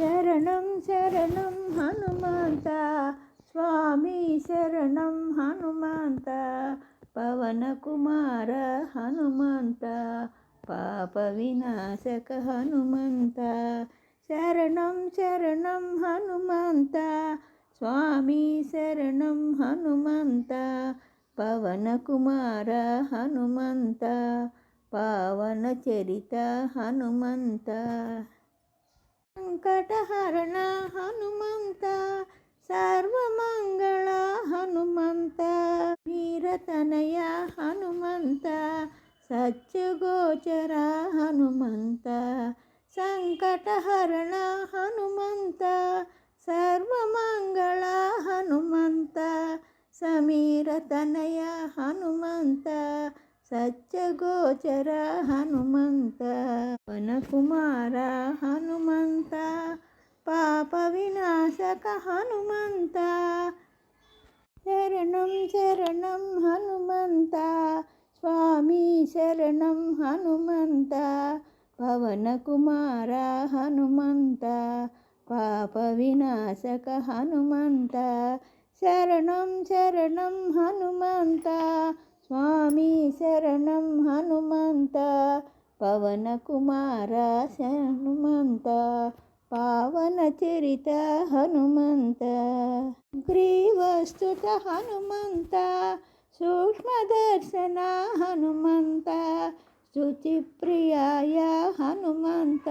శరణం శరణం హనుమంత. స్వామి శరణం హనుమంత. పవన కుమార హనుమంత. పాప వినాశక హనుమంత. శరణం శరణం హనుమంత. స్వామి శరణం హనుమంత. పవన కుమార హనుమంత. పావన చరిత హనుమంత. సంకటహరణ హనుమంత సర్వమంగళ హనుమంత వీరతనయ హనుమంత సత్యగోచర హనుమంత సంకటహరణ హనుమంత సర్వమంగళ హనుమంత సమీరతనయ హనుమంత సత్యగోచర హనుమంత వనకుమార హనుమంతా పాప వినాశక హనుమంత. శరణం శరణం హనుమంత. స్వామి శరణం హనుమంత. పవన కుమార హనుమంత. పాప వినాశక హనుమంత. శరణం శరణం హనుమంత. స్వామి శరణం హనుమంత. పవన కుమార హనుమంత. పావన చరిత హనుమంత గ్రీవస్తుత హనుమంత సూక్ష్మదర్శన హనుమంత స్తుతిప్రియాయ హనుమంత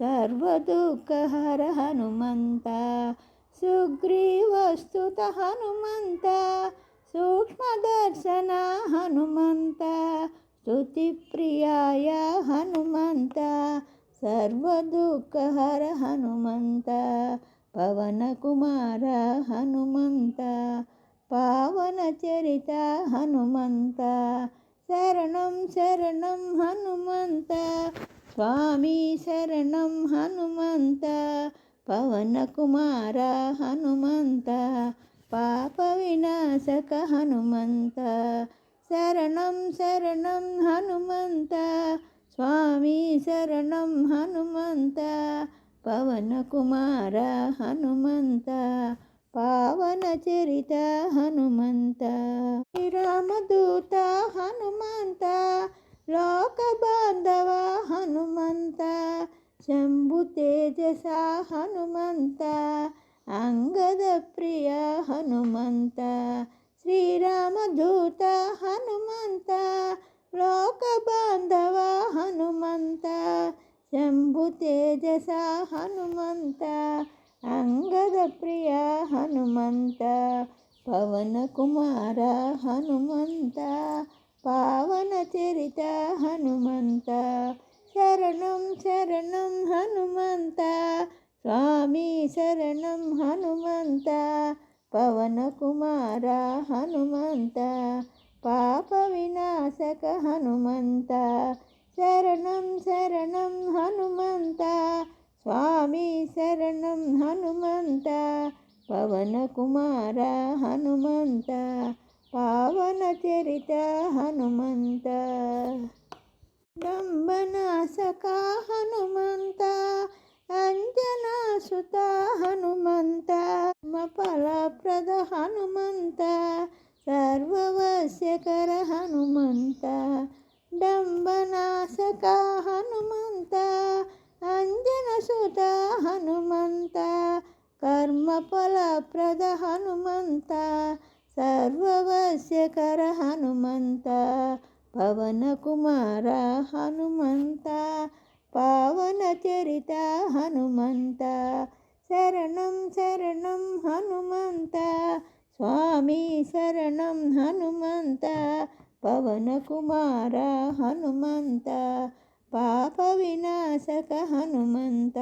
సర్వదుఃఖహర హనుమంత సుగ్రీవస్తుత హనుమంత సూక్ష్మదర్శన హనుమంత స్తుతిప్రియాయ హనుమంత సర్వదుఃఖహర హనుమంత పవనకుమార హనుమంత పావన చరిత హనుమంత శరణం శరణం హనుమంత స్వామి శరణం హనుమంత పవనకుమార హనుమంత పాప వినాశక హనుమంత శరణం శరణం హనుమంత స్వామి శరణం హనుమంత పవన కుమార హనుమంత పావన చరిత హనుమంత. శ్రీరామదూత హనుమంత లోక బాంధవ హనుమంత శంభు తేజస హనుమంత అంగద ప్రియ హనుమంత. శ్రీరామదూత హనుమంత లోక బాంధవ హనుమంత శంభు తేజస హనుమంత అంగద ప్రియ హనుమంత పవన కుమార హనుమంత పావన చరిత హనుమంత శరణం శరణం హనుమంత స్వామి శరణం హనుమంత పవన కుమార హనుమంత పాప వినాశక హనుమంత. శరణం శరణం హనుమంత. స్వామి శరణం హనుమంత. పవన కుమార హనుమంత. పావన చరిత హనుమంత. దంబనాశకా హనుమంత అంజన సుత హనుమంత కర్మఫల ప్రద హనుమంత సర్వవశ్యకర హనుమంత పవన కుమార హనుమంత పావన చరిత హనుమంత శరణం శరణం హనుమంత స్వామి శరణం హనుమంత పవన కుమార హనుమంత సక హనుమంత.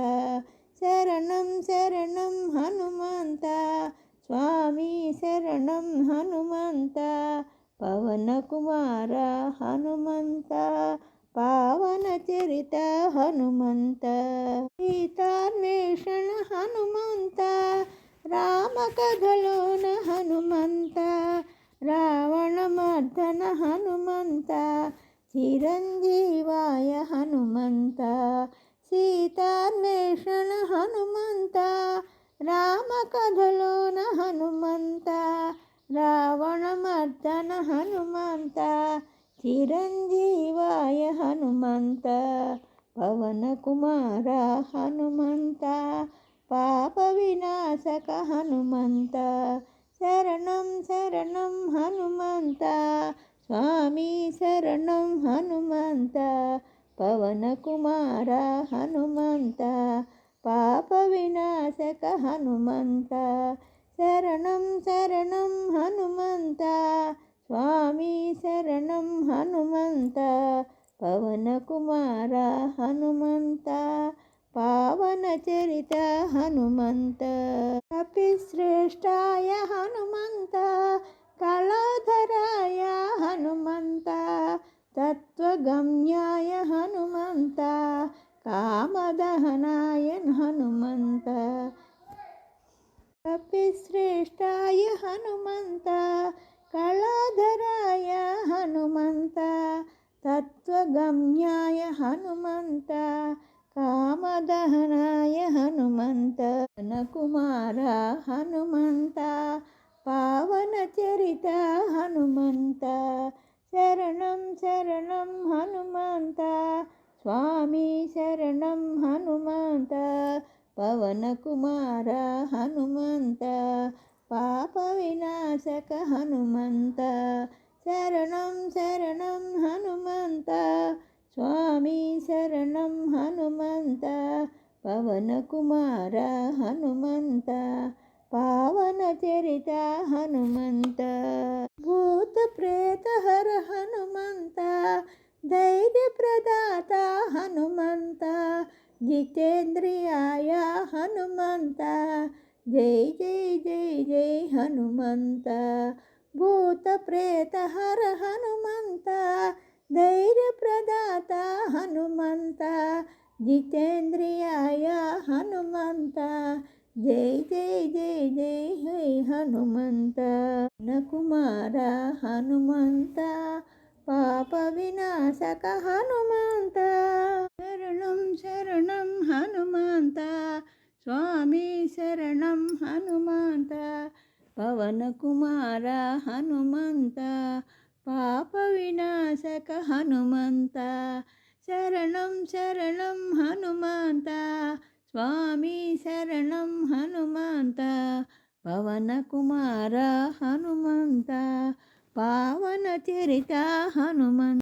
శరణం శరణం హనుమంత. స్వామి శరణం హనుమంత. పవన కుమార హనుమంత. పావన చరిత హనుమంత. సీతాన్వేషణ హనుమంత. రామ కథలోన హనుమంత. రావణ మర్దన హనుమంత. చిరంజీవాయ కథలోన హనుమంత రావణ మర్దన హనుమంత చిరంజీవాయ హనుమంత పవన కుమార హనుమంత పాప వినాశక హనుమంత శరణం శరణం హనుమంత స్వామి శరణం హనుమంత పవన కుమార హనుమంత పాప వినాశక హనుమంత. శరణం శరణం హనుమంత. స్వామి శరణం హనుమంత. పవన కుమార హనుమంత. పావన చరిత హనుమంత. కపిశ్రేష్టాయ హనుమంత. కళాధరాయ హనుమంత. తత్వగమ్యాయ హనుమంత. కామదహనాయ హనుమంత కపిశ్రేష్టాయ హనుమంత కళాధరాయ హనుమంత తత్వగమ్యాయ హనుమంత కామదహనాయ హనుమంత కుమార హనుమంత పావన చరిత హనుమంత శరణం శరణం హనుమంత స్వామి శరణం హనుమంత పవన కుమార హనుమంత పాప వినాశక హనుమంత. శరణం శరణం హనుమంత స్వామి శరణం హనుమంత పవన కుమార హనుమంత పావన చరిత హనుమంత. భూత ప్రేత హర హనుమంత ధైర్య ప్రదాత హనుమంత జితేంద్రియాయ హనుమంత. జై జై జై జై హనుమంత. భూత ప్రేత హర హనుమంత ధైర్య ప్రదాత హనుమంత. జితేంద్రియాయ హనుమంత జై జై జై జై హై హనుమంత. కుమార హనుమంత పాప వినాశక హనుమంత. శరణం శరణం హనుమంత. స్వామి శరణం హనుమంత. పవన కుమార హనుమంత. పాప వినాశక హనుమంత. శరణం శరణం హనుమంత. స్వామి శరణం హనుమంత. పవన కుమార హనుమంత. పావన చరిత హనుమంత